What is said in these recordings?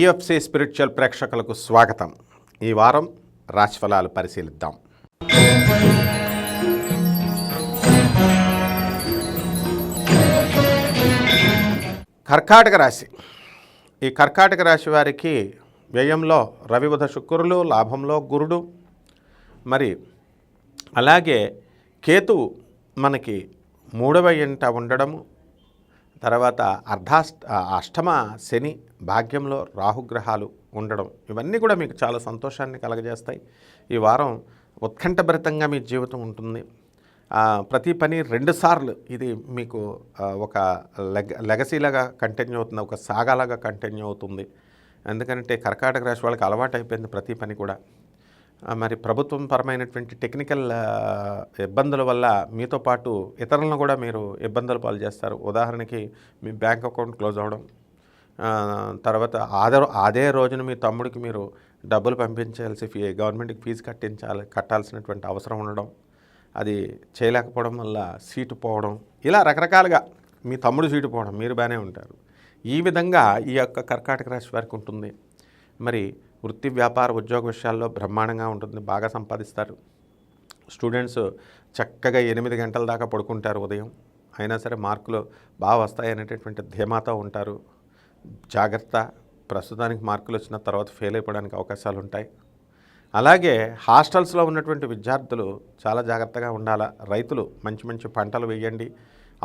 TFC spiritual ప్రేక్షకులకు స్వాగతం. ఈ వారం రాశిఫలాలు పరిశీలిద్దాం. కర్కాటక రాశి. ఈ కర్కాటక రాశి వారికి వ్యయంలో రవి బుధ శుక్రులు లాభంలో గురుడు. మరి అలాగే కేతువు మనకి మూడవ ఇంట ఉండడము తర్వాత అర్ధాష్ట అష్టమ శని భాగ్యంలో రాహుగ్రహాలు ఉండడం ఇవన్నీ కూడా మీకు చాలా సంతోషాన్ని కలగజేస్తాయి. ఈ వారం ఉత్కంఠభరితంగా మీ జీవితం ఉంటుంది. ప్రతి పని రెండుసార్లు ఇది మీకు ఒక లెగ లెగసీలాగా కంటిన్యూ అవుతుంది ఒక సాగాలాగా కంటిన్యూ అవుతుంది. ఎందుకంటే కర్కాటక రాశి వాళ్ళకి అలవాటు అయిపోయింది ప్రతి పని కూడా. మరి ప్రభుత్వం పరమైనటువంటి టెక్నికల్ ఇబ్బందుల వల్ల మీతో పాటు ఇతరులను కూడా మీరు ఇబ్బందులు పాలు చేస్తారు. ఉదాహరణకి మీ బ్యాంక్ అకౌంట్ క్లోజ్ అవ్వడం తర్వాత అదే అదే రోజున మీ తమ్ముడికి మీరు డబ్బులు పంపించాల్సి ఫీ గవర్నమెంట్కి ఫీజు కట్టించాలి కట్టాల్సినటువంటి అవసరం ఉండడం అది చేయలేకపోవడం వల్ల సీటు పోవడం ఇలా రకరకాలుగా మీ తమ్ముడు సీటు పోవడం మీరు బాగానే ఉంటారు. ఈ విధంగా ఈ యొక్క కర్కాటక రాశి వారికి ఉంటుంది. మరి వృత్తి వ్యాపార ఉద్యోగ విషయాల్లో బ్రహ్మాండంగా ఉంటుంది బాగా సంపాదిస్తారు. స్టూడెంట్స్ చక్కగా ఎనిమిది గంటల దాకా పడుకుంటారు ఉదయం. అయినా సరే మార్కులు బాగా వస్తాయి అనేటటువంటి ధీమాతో ఉంటారు. జాగ్రత్త ప్రస్తుతానికి మార్కులు వచ్చిన తర్వాత ఫెయిల్ అయిపోవడానికి అవకాశాలు ఉంటాయి. అలాగే హాస్టల్స్లో ఉన్నటువంటి విద్యార్థులు చాలా జాగ్రత్తగా ఉండాలా? రైతులు మంచి మంచి పంటలు వేయండి.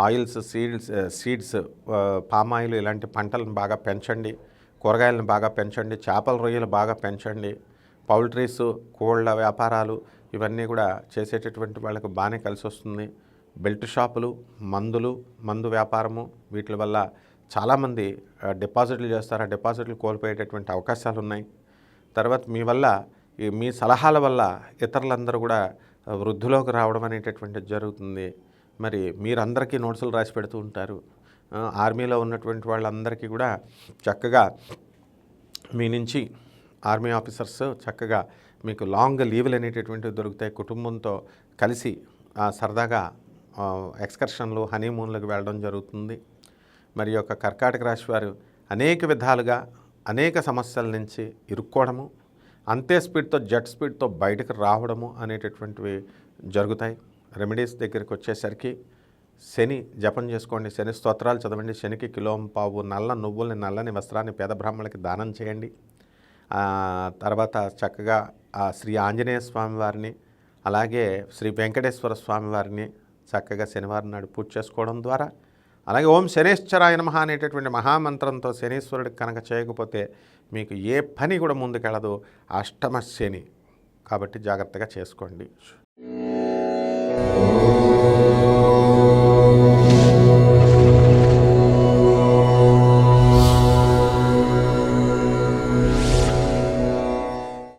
Oils seeds seeds palm oil ఇలాంటి పంటలను బాగా పెంచండి. కూరగాయలను బాగా పెంచండి చేపల రొయ్యలు బాగా పెంచండి పౌల్ట్రీస్ కోళ్ళ వ్యాపారాలు ఇవన్నీ కూడా చేసేటటువంటి వాళ్ళకు బాగానే కలిసి వస్తుంది బెల్ట్ షాపులు మందులు మందు వ్యాపారము వీటి వల్ల చాలామంది డిపాజిట్లు చేస్తారు. ఆ డిపాజిట్లు కోల్పోయేటటువంటి అవకాశాలు ఉన్నాయి. తర్వాత మీ వల్ల ఈ మీ సలహాల వల్ల ఇతరులందరూ కూడా వృద్ధిలోకి రావడం అనేటటువంటిది జరుగుతుంది. మరి మీరందరికీ నోట్సులు రాసి పెడుతూ ఉంటారు. ఆర్మీలో ఉన్నటువంటి వాళ్ళందరికీ కూడా చక్కగా మీ నుంచి ఆర్మీ ఆఫీసర్స్ చక్కగా మీకు లాంగ్ లీవ్లు అనేటటువంటివి దొరుకుతాయి. కుటుంబంతో కలిసి ఆ, సరదాగా ఎక్స్కర్షన్లు హనీమూన్లకు వెళ్ళడం జరుగుతుంది. మరి యొక్క కర్కాటక రాశి వారు అనేక విధాలుగా అనేక సమస్యల నుంచి ఇరుక్కోవడము అంతే స్పీడ్తో జెట్ స్పీడ్తో బయటకు రావడము అనేటటువంటివి జరుగుతాయి. రెమెడీస్ దగ్గరికి వచ్చేసరికి శని జపం చేసుకోండి శని స్తోత్రాలు చదవండి శనికి కిలోం పావు నల్ల నువ్వుల్ని నల్లని వస్త్రాన్ని పేద బ్రాహ్మణులకి దానం చేయండి. తర్వాత చక్కగా ఆ శ్రీ ఆంజనేయ స్వామి వారిని అలాగే శ్రీ వెంకటేశ్వర స్వామి వారిని చక్కగా శనివారం నాడు పూజ చేసుకోవడం ద్వారా అలాగే ఓం శనేశ్వరాయ మహా అనేటటువంటి మహామంత్రంతో శనీశ్వరుడికి కనుక చేయకపోతే మీకు ఏ పని కూడా ముందుకెళ్ళదు. అష్టమ శని. కాబట్టి జాగ్రత్తగా చేసుకోండి.